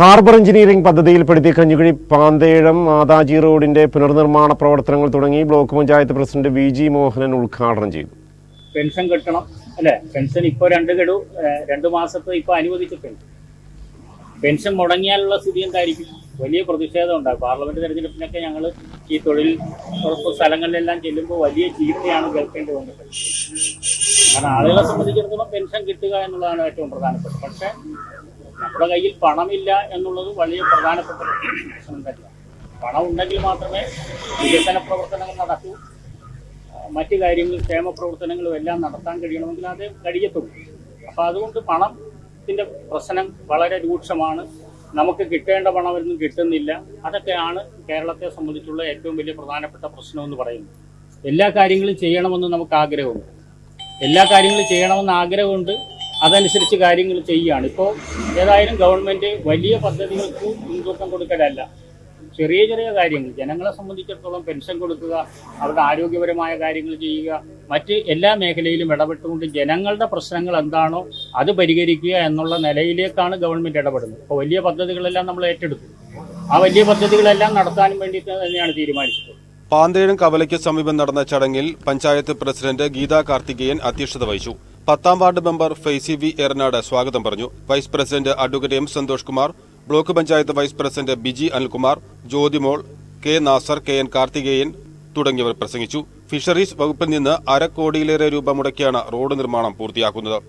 Harbour engineering പദ്ധതിയിൽപ്പെടുത്തി കഞ്ഞിക്കുഴി പാന്തേഴം മാതാജി റോഡിന്റെ പുനർനിർമ്മാണ പ്രവർത്തനങ്ങൾ തുടങ്ങി block panchayat president V G Mohanan ഉദ്ഘാടനം ചെയ്തു. പെൻഷൻ കിട്ടണം. അല്ലെ? പെൻഷൻ ഇപ്പോൾ രണ്ട് ഗഡു രണ്ട് മാസത്തെ ഇപ്പോൾ അനുവദിച്ചിട്ടുണ്ട്. പെൻഷൻ മുടങ്ങിയാലുള്ള സ്ഥിതി എന്തായിരിക്കും? വലിയ പ്രതിഷേധം ഉണ്ടാകും പാർലമെന്റ് തെരഞ്ഞെടുപ്പിനൊക്കെ ഞങ്ങൾ ഈ തൊഴിൽ ഉറപ്പ് സ്ഥലങ്ങളിലെല്ലാം ചെല്ലുമ്പോൾ വലിയ ചീത്തയാണ് കേൾക്കേണ്ടി വന്നിട്ടുള്ളത് കാരണം ആളുകളെ സംബന്ധിച്ചിടത്തോളം പെൻഷൻ കിട്ടുക എന്നുള്ളതാണ് ഏറ്റവും പ്രധാനപ്പെട്ടത്. പക്ഷേ നമ്മുടെ കയ്യിൽ പണമില്ല എന്നുള്ളത് വലിയ പ്രധാനപ്പെട്ട പ്രശ്നം തന്നെയാണ്. പണം ഉണ്ടെങ്കിൽ മാത്രമേ വികസന പ്രവർത്തനങ്ങൾ നടക്കൂ. മറ്റു കാര്യങ്ങൾ ക്ഷേമ പ്രവർത്തനങ്ങളും എല്ലാം നടത്താൻ കഴിയണമെങ്കിൽ അത് കഴിയത്തുള്ളൂ. അപ്പോൾ അതുകൊണ്ട് പണത്തിന്റെ പ്രശ്നം വളരെ രൂക്ഷമാണ്. നമുക്ക് കിട്ടേണ്ട പണമൊന്നും കിട്ടുന്നില്ല. അതൊക്കെയാണ് കേരളത്തെ സംബന്ധിച്ചുള്ള ഏറ്റവും വലിയ പ്രധാനപ്പെട്ട പ്രശ്നം എന്ന് പറയുന്നത്. എല്ലാ കാര്യങ്ങളും ചെയ്യണമെന്ന് നമുക്ക് ആഗ്രഹമുണ്ട്. എല്ലാ കാര്യങ്ങളും ചെയ്യണമെന്ന് ആഗ്രഹമുണ്ട്. അതനുസരിച്ച് കാര്യങ്ങൾ ചെയ്യുകയാണ്. ഇപ്പോൾ ഏതായാലും ഗവൺമെന്റ് വലിയ പദ്ധതികൾക്ക് മുൻതൂക്കം കൊടുക്കലല്ല. ചെറിയ ചെറിയ കാര്യങ്ങൾ. ജനങ്ങളെ സംബന്ധിച്ചിടത്തോളം പെൻഷൻ കൊടുക്കുക അവരുടെ ആരോഗ്യപരമായ കാര്യങ്ങൾ ചെയ്യുക മറ്റ് എല്ലാ മേഖലയിലും ഇടപെട്ടുകൊണ്ട് ജനങ്ങളുടെ പ്രശ്നങ്ങൾ എന്താണോ അത് പരിഹരിക്കുക എന്നുള്ള നിലയിലേക്കാണ് ഗവൺമെന്റ് ഇടപെടുന്നത്. അപ്പോൾ വലിയ പദ്ധതികളെല്ലാം നമ്മൾ ഏറ്റെടുത്തു. ആ വലിയ പദ്ധതികളെല്ലാം നടത്താനും വേണ്ടിയിട്ട് തന്നെയാണ് തീരുമാനിച്ചത്. പാന്തേഴും കവലയ്ക്ക് സമീപം നടന്ന ചടങ്ങിൽ പഞ്ചായത്ത് പ്രസിഡന്റ് ഗീതാ കാർത്തികേയൻ അധ്യക്ഷത വഹിച്ചു. പത്താം ward member Faizy V Eranad സ്വാഗതം പറഞ്ഞു. Vice president advocate M Santhosh Kumar block panchayat vice president Biji Anilkumar Jyothimol K Nasar K N Karthikeyan തുടങ്ങിയവർ പ്രസംഗിച്ചു. ഫിഷറീസ് വകുപ്പിൽ നിന്ന് അര കോടിയിലേറെ രൂപ മുടക്കിയാണ് റോഡ് നിർമ്മാണം പൂർത്തിയാക്കുന്നത്.